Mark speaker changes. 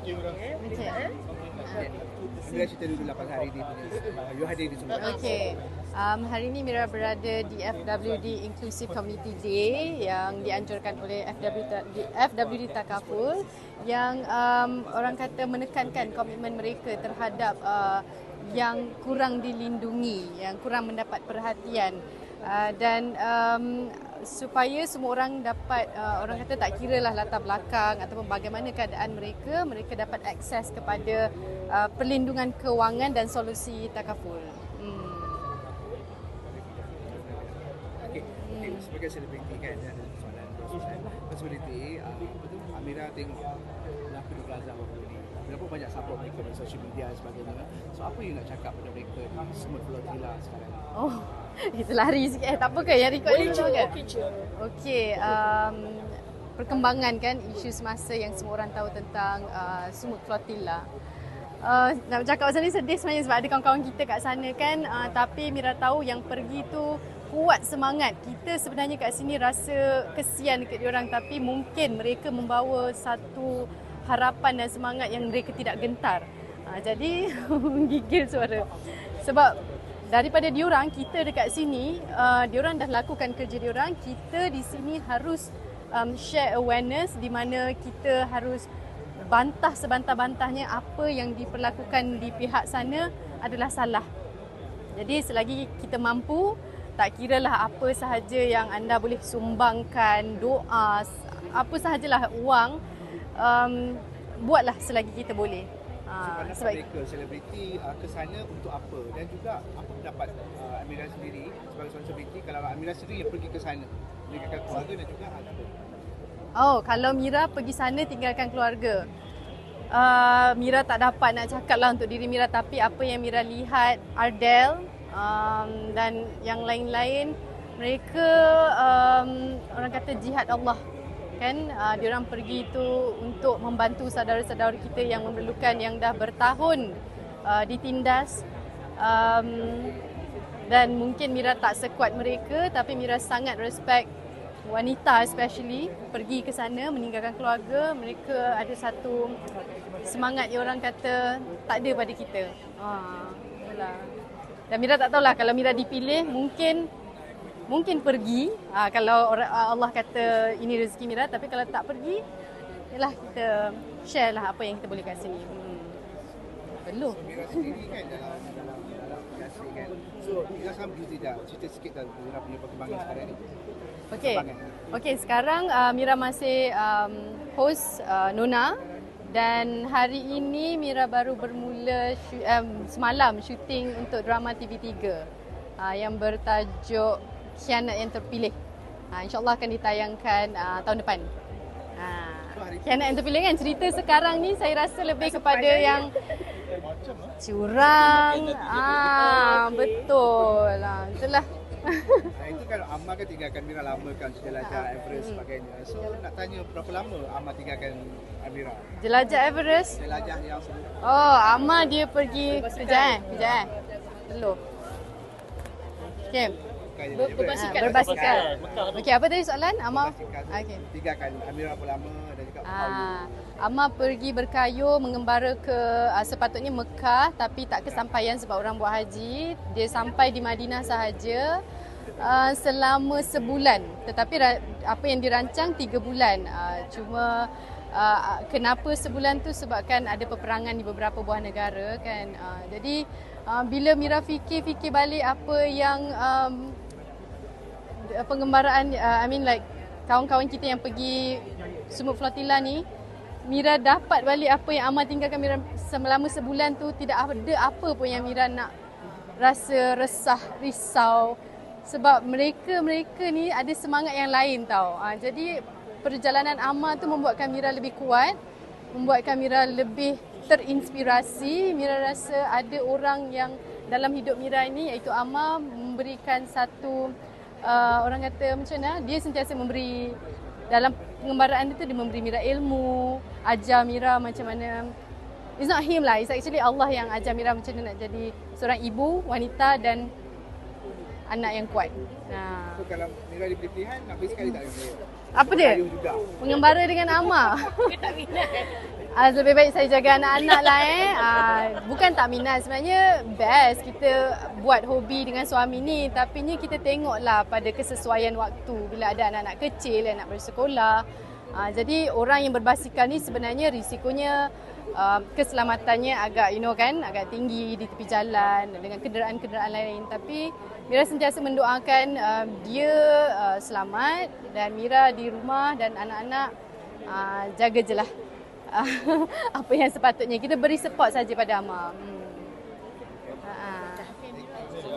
Speaker 1: Eh?
Speaker 2: Amira cerita dulu lepas hari ni you hadir di semua.
Speaker 1: Okay. Um, hari ini Mira berada di FWD Inclusive Community Day yang dianjurkan oleh FWD, FWD Takaful yang um, orang kata menekankan komitmen mereka terhadap uh, yang kurang dilindungi, yang kurang mendapat perhatian uh, dan um, supaya semua orang dapat uh, orang kata tak kira lah latar belakang ataupun bagaimana keadaan mereka mereka dapat akses kepada uh, perlindungan kewangan dan solusi takaful. Hmm.
Speaker 2: Okay. Sebagai selebriti kan ada soalan soalan possibility uh, Amira tengok lah kedua Plaza baru ni. Amira pun banyak support mereka di social media dan sebagainya. So apa yang nak cakap pada mereka di semua Flotilla sekarang?
Speaker 1: Oh, kita lari sikit. Eh, tak apa ke yang record ni dulu kan? Okey, um, perkembangan kan isu semasa yang semua orang tahu tentang uh, Sumut Flotilla. Uh, nak bercakap pasal ni sedih sebenarnya sebab ada kawan-kawan kita kat sana kan uh, tapi Mira tahu yang pergi tu kuat semangat. Kita sebenarnya kat sini rasa kesian dekat diorang tapi mungkin mereka membawa satu harapan dan semangat yang mereka tidak gentar. Uh, jadi gigil suara. Sebab daripada diorang kita dekat sini uh, diorang dah lakukan kerja diorang kita di sini harus um, share awareness di mana kita harus bantah sebantah-bantahnya apa yang diperlakukan di pihak sana adalah salah. Jadi selagi kita mampu, tak kiralah apa sahaja yang anda boleh sumbangkan, doa, apa sahajalah wang, um, buatlah selagi kita boleh.
Speaker 2: So, sebab mereka selebriti uh, ke sana untuk apa? Dan juga apa pendapat uh, Amira sendiri sebagai seorang selebriti? Kalau Amira sendiri yang pergi ke sana meninggalkan keluarga dan juga anak
Speaker 1: Oh, kalau Mira pergi sana tinggalkan keluarga. Uh, Mira tak dapat nak cakap lah untuk diri Mira. Tapi apa yang Mira lihat Ardell um, dan yang lain-lain mereka um, orang kata jihad Allah kan uh, diorang pergi itu untuk membantu saudara-saudara kita yang memerlukan yang dah bertahun uh, ditindas um, dan mungkin Mira tak sekuat mereka tapi Mira sangat respect wanita especially pergi ke sana meninggalkan keluarga mereka ada satu semangat yang orang kata tak ada pada kita. Ha, itulah. Dan Mira tak tahulah kalau Mira dipilih mungkin mungkin pergi ha, kalau Allah kata ini rezeki Mira tapi kalau tak pergi yalah kita share lah apa yang kita boleh kat sini. Hmm. Perlu.
Speaker 2: So, Mira sendiri kan dalam dalam dalam kan. So, Mira sama cerita cerita sikit tentang Mira punya perkembangan sekarang ni.
Speaker 1: Okey. Okey, sekarang uh, Mira masih um, host uh, Nona dan hari ini Mira baru bermula um, semalam syuting untuk drama TV3 uh, yang bertajuk Khianat yang terpilih. Uh, InsyaAllah akan ditayangkan uh, tahun depan. Uh, Khianat yang terpilih kan cerita sekarang ni saya rasa lebih kepada yang curang. Ah betul lah. Itulah
Speaker 2: Nah itu kan Amma kan tinggalkan Amira lama kan jelajah Everest sebagainya. So nak tanya berapa lama Amma tinggalkan Amira?
Speaker 1: Jelajah Everest?
Speaker 2: Jelajah yang sebelum.
Speaker 1: Oh, Amma dia pergi kejap eh, kejap eh. Okay.
Speaker 3: Ber- berbasikal.
Speaker 1: Ha, berbasikal. Okey, apa tadi soalan? Amma.
Speaker 2: Okey. Tinggalkan Amira berapa lama dan juga
Speaker 1: Ah, Amma pergi berkayuh mengembara ke uh, sepatutnya Mekah tapi tak kesampaian sebab orang buat haji. Dia sampai di Madinah sahaja uh, selama sebulan. Tetapi ra- apa yang dirancang tiga bulan. Uh, cuma uh, kenapa sebulan tu sebabkan ada peperangan di beberapa buah negara kan. Uh, jadi uh, bila Mira fikir-fikir balik apa yang um, pengembaraan uh, I mean like kawan-kawan kita yang pergi Sumut Flotilla ni Mira dapat balik apa yang Amal tinggalkan Mira selama sebulan tu tidak ada apa pun yang Mira nak rasa resah, risau sebab mereka-mereka ni ada semangat yang lain tau. Ha, jadi perjalanan Amal tu membuatkan Mira lebih kuat, membuatkan Mira lebih terinspirasi. Mira rasa ada orang yang dalam hidup Mira ini iaitu Amal memberikan satu uh, orang kata macam mana dia sentiasa memberi dalam pengembaraan itu dia memberi Mira ilmu, ajar Mira macam mana. It's not him lah, it's actually Allah yang ajar Mira macam mana nak jadi seorang ibu, wanita dan anak yang kuat. Nah.
Speaker 2: So kalau Mira diberi pilihan nak pergi sekali tak boleh.
Speaker 1: Apa dia? Mengembara dengan.
Speaker 3: Dia tak minat.
Speaker 1: Uh, lebih baik saya jaga anak-anak lah eh. Uh, bukan tak minat sebenarnya best kita buat hobi dengan suami ni tapi ni kita tengoklah pada kesesuaian waktu bila ada anak-anak kecil anak bersekolah. Uh, jadi orang yang berbasikal ni sebenarnya risikonya uh, keselamatannya agak you know kan agak tinggi di tepi jalan dengan kenderaan-kenderaan lain tapi Mira sentiasa mendoakan uh, dia uh, selamat dan Mira di rumah dan anak-anak uh, jaga jelah apa yang sepatutnya kita beri support saja pada Amar. Hmm.